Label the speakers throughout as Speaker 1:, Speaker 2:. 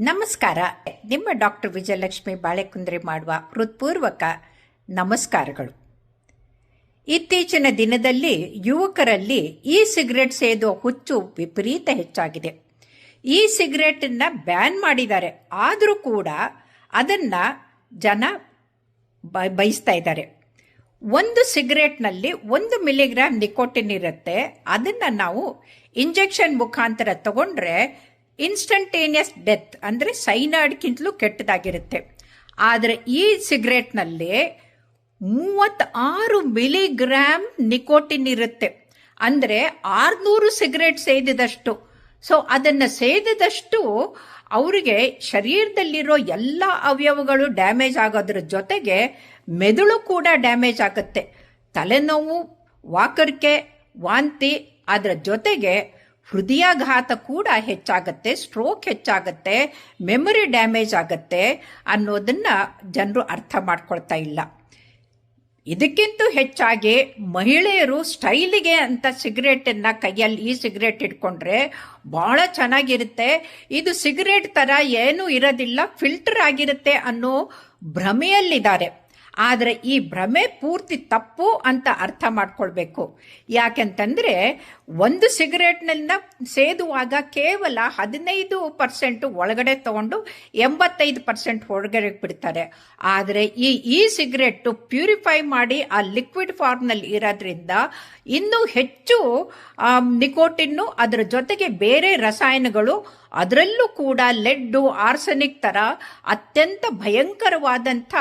Speaker 1: ನಮಸ್ಕಾರ. ನಿಮ್ಮ ಡಾಕ್ಟರ್ ವಿಜಯಲಕ್ಷ್ಮಿ ಬಾಳೆಕುಂದ್ರೆ ಮಾಡುವ ಹೃತ್ಪೂರ್ವಕ ನಮಸ್ಕಾರಗಳು. ಇತ್ತೀಚಿನ ದಿನದಲ್ಲಿ ಯುವಕರಲ್ಲಿ ಇ ಸಿಗರೆಟ್ ಸೇದುವ ಹುಚ್ಚು ವಿಪರೀತ ಹೆಚ್ಚಾಗಿದೆ. ಈ ಸಿಗರೆಟನ್ನು ಬ್ಯಾನ್ ಮಾಡಿದ್ದಾರೆ. ಆದರೂ ಕೂಡ ಅದನ್ನು ಜನ ಬಯಸ್ತಾ ಇದ್ದಾರೆ. ಒಂದು ಸಿಗರೇಟ್ನಲ್ಲಿ ಒಂದು ಮಿಲಿಗ್ರಾಮ್ ನಿಕೋಟಿನ್ ಇರುತ್ತೆ. ಅದನ್ನು ನಾವು ಇಂಜೆಕ್ಷನ್ ಮುಖಾಂತರ ತಗೊಂಡ್ರೆ ಇನ್ಸ್ಟಂಟೇನಿಯಸ್ ಡೆತ್ ಅಂದರೆ ಸೈನಾಡ್ಗಿಂತಲೂ ಕೆಟ್ಟದಾಗಿರುತ್ತೆ. ಆದರೆ ಈ ಸಿಗರೇಟ್ನಲ್ಲಿ ಮೂವತ್ತಾರು ಮಿಲಿಗ್ರಾಮ್ ನಿಕೋಟಿನ್ ಇರುತ್ತೆ. ಅಂದರೆ ಆರುನೂರು ಸಿಗರೇಟ್ ಸೇದಿದಷ್ಟು. ಸೊ ಅದನ್ನು ಸೇದಿದಷ್ಟು ಅವರಿಗೆ ಶರೀರದಲ್ಲಿರೋ ಎಲ್ಲ ಅವಯವಗಳು ಡ್ಯಾಮೇಜ್ ಆಗೋದ್ರ ಜೊತೆಗೆ ಮೆದುಳು ಕೂಡ ಡ್ಯಾಮೇಜ್ ಆಗುತ್ತೆ. ತಲೆನೋವು, ವಾಕರಿಕೆ, ವಾಂತಿ, ಅದರ ಜೊತೆಗೆ ಹೃದಯಾಘಾತ ಕೂಡ ಹೆಚ್ಚಾಗತ್ತೆ ಸ್ಟ್ರೋಕ್ ಹೆಚ್ಚಾಗತ್ತೆ ಮೆಮೊರಿ ಡ್ಯಾಮೇಜ್ ಆಗತ್ತೆ ಅನ್ನೋದನ್ನ ಜನರು ಅರ್ಥ ಮಾಡ್ಕೊಳ್ತಾ ಇಲ್ಲ. ಇದಕ್ಕಿಂತ ಹೆಚ್ಚಾಗಿ ಮಹಿಳೆಯರು ಸ್ಟೈಲಿಗೆ ಅಂತ ಸಿಗರೇಟನ್ನ ಕೈಯಲ್ಲಿ ಈ ಸಿಗರೇಟ್ ಇಟ್ಕೊಂಡ್ರೆ ಬಹಳ ಚೆನ್ನಾಗಿರುತ್ತೆ. ಇದು ಸಿಗರೇಟ್ ತರ ಏನೂ ಇರೋದಿಲ್ಲ, ಫಿಲ್ಟರ್ ಆಗಿರುತ್ತೆ ಅನ್ನೋ ಭ್ರಮೆಯಲ್ಲಿದ್ದಾರೆ. ಆದರೆ ಈ ಭ್ರಮೆ ಪೂರ್ತಿ ತಪ್ಪು ಅಂತ ಅರ್ಥ ಮಾಡ್ಕೊಳ್ಬೇಕು. ಯಾಕೆಂತಂದರೆ ಒಂದು ಸಿಗರೇಟ್ನಿಂದ ಸೇದುವಾಗ ಕೇವಲ ಹದಿನೈದು ಪರ್ಸೆಂಟು ಒಳಗಡೆ ತಗೊಂಡು ಎಂಬತ್ತೈದು ಪರ್ಸೆಂಟ್ ಹೊರಗಡೆ ಬಿಡ್ತಾರೆ. ಆದರೆ ಈ ಈ ಸಿಗರೇಟು ಪ್ಯೂರಿಫೈ ಮಾಡಿ ಆ ಲಿಕ್ವಿಡ್ ಫಾರ್ಮ್ನಲ್ಲಿ ಇರೋದ್ರಿಂದ ಇನ್ನೂ ಹೆಚ್ಚು ನಿಕೋಟಿನ್ನು ಅದರ ಜೊತೆಗೆ ಬೇರೆ ರಸಾಯನಗಳು ಅದರಲ್ಲೂ ಕೂಡ ಲೆಡ್ಡು, ಆರ್ಸನಿಕ್ ಥರ ಅತ್ಯಂತ ಭಯಂಕರವಾದಂಥ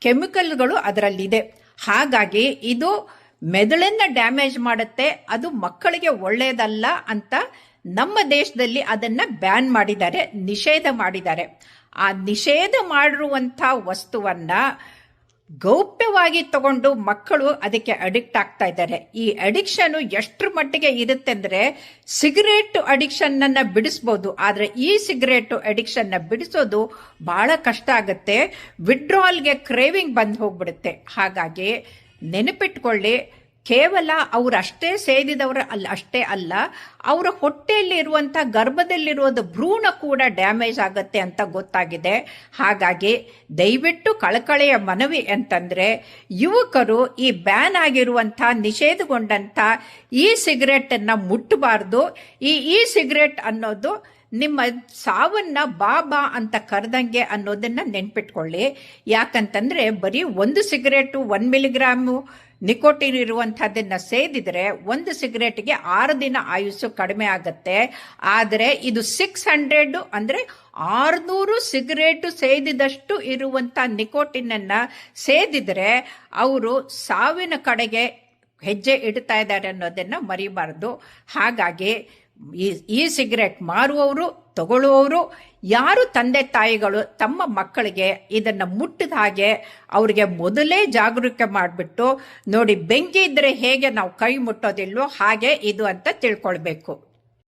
Speaker 1: ಕೆಮಿಕಲ್ಗಳು ಅದರಲ್ಲಿದೆ. ಹಾಗಾಗಿ ಇದು ಮೆದುಳನ್ನ ಡ್ಯಾಮೇಜ್ ಮಾಡುತ್ತೆ, ಅದು ಮಕ್ಕಳಿಗೆ ಒಳ್ಳೆಯದಲ್ಲ ಅಂತ ನಮ್ಮ ದೇಶದಲ್ಲಿ ಅದನ್ನ ಬ್ಯಾನ್ ಮಾಡಿದ್ದಾರೆ, ನಿಷೇಧ ಮಾಡಿದ್ದಾರೆ. ಆ ನಿಷೇಧ ಮಾಡಿರುವಂಥ ವಸ್ತುವನ್ನ ಗೌಪ್ಯವಾಗಿ ತಗೊಂಡು ಮಕ್ಕಳು ಅದಕ್ಕೆ ಅಡಿಕ್ಟ್ ಆಗ್ತಾ ಇದ್ದಾರೆ. ಈ ಅಡಿಕ್ಷನ್ ಎಷ್ಟರ ಮಟ್ಟಿಗೆ ಇರುತ್ತೆ ಅಂದ್ರೆ ಸಿಗರೇಟ್ ಅಡಿಕ್ಷನ್ ಅನ್ನ ಬಿಡಿಸ್ಬೋದು. ಆದ್ರೆ ಈ ಸಿಗರೇಟ್ ಅಡಿಕ್ಷನ್ನ ಬಿಡಿಸೋದು ಬಹಳ ಕಷ್ಟ ಆಗುತ್ತೆ. ವಿಡ್ರಾಲ್ಗೆ ಕ್ರೇವಿಂಗ್ ಬಂದು ಹೋಗ್ಬಿಡುತ್ತೆ. ಹಾಗಾಗಿ ನೆನಪಿಟ್ಕೊಳ್ಳಿ ಕೇವಲ ಅವರಷ್ಟೇ ಸೇದಿದವರ ಅಲ್ಲಿ ಅಷ್ಟೇ ಅಲ್ಲ, ಅವರ ಹೊಟ್ಟೆಯಲ್ಲಿ ಇರುವಂಥ ಗರ್ಭದಲ್ಲಿರುವುದು ಭ್ರೂಣ ಕೂಡ ಡ್ಯಾಮೇಜ್ ಆಗುತ್ತೆ ಅಂತ ಗೊತ್ತಾಗಿದೆ. ಹಾಗಾಗಿ ದಯವಿಟ್ಟು ಕಳಕಳೆಯ ಮನವಿ ಅಂತಂದರೆ, ಯುವಕರು ಈ ಬ್ಯಾನ್ ಆಗಿರುವಂಥ ನಿಷೇಧಗೊಂಡಂಥ ಈ ಸಿಗರೆಟನ್ನು ಮುಟ್ಟಬಾರ್ದು ಈ ಇ ಸಿಗರೆಟ್ ಅನ್ನೋದು ನಿಮ್ಮ ಸಾವನ್ನ ಬಾಬಾ ಅಂತ ಕರೆದಂಗೆ ಅನ್ನೋದನ್ನ ನೆನ್ಪಿಟ್ಕೊಳ್ಳಿ. ಯಾಕಂತಂದ್ರೆ ಬರೀ ಒಂದು ಸಿಗರೇಟು ಒನ್ ಮಿಲಿಗ್ರಾಮು ನಿಕೋಟಿನ್ ಇರುವಂಥದ್ದನ್ನು ಸೇದಿದ್ರೆ ಒಂದು ಸಿಗರೇಟ್ಗೆ ಆರು ದಿನ ಆಯುಸ್ಸು ಕಡಿಮೆ ಆಗುತ್ತೆ. ಆದರೆ ಇದು ಸಿಕ್ಸ್ ಹಂಡ್ರೆಡ್ ಅಂದ್ರೆ ಆರುನೂರು ಸಿಗರೇಟು ಸೇದಿದಷ್ಟು ಇರುವಂತ ನಿಕೋಟಿನ್ ಅನ್ನ ಸೇದಿದ್ರೆ ಅವರು ಸಾವಿನ ಕಡೆಗೆ ಹೆಜ್ಜೆ ಇಡ್ತಾ ಇದ್ದಾರೆ ಅನ್ನೋದನ್ನ ಮರಿಬಾರದು. ಹಾಗಾಗಿ ಈ ಸಿಗರೆಟ್ ಮಾರುವವರು, ತಗೊಳ್ಳುವವರು, ಯಾರು ತಂದೆ ತಾಯಿಗಳು ತಮ್ಮ ಮಕ್ಕಳಿಗೆ ಇದನ್ನ ಮುಟ್ಟಿದ ಹಾಗೆ ಅವರಿಗೆ ಮೊದಲೇ ಜಾಗರೂಕ ಮಾಡಿಬಿಟ್ಟು ನೋಡಿ ಬೆಂಕಿ ಇದ್ದರೆ ಹೇಗೆ ನಾವು ಕೈ ಮುಟ್ಟೋದಿಲ್ವೋ ಹಾಗೆ ಇದು ಅಂತ ತಿಳ್ಕೊಳ್ಬೇಕು.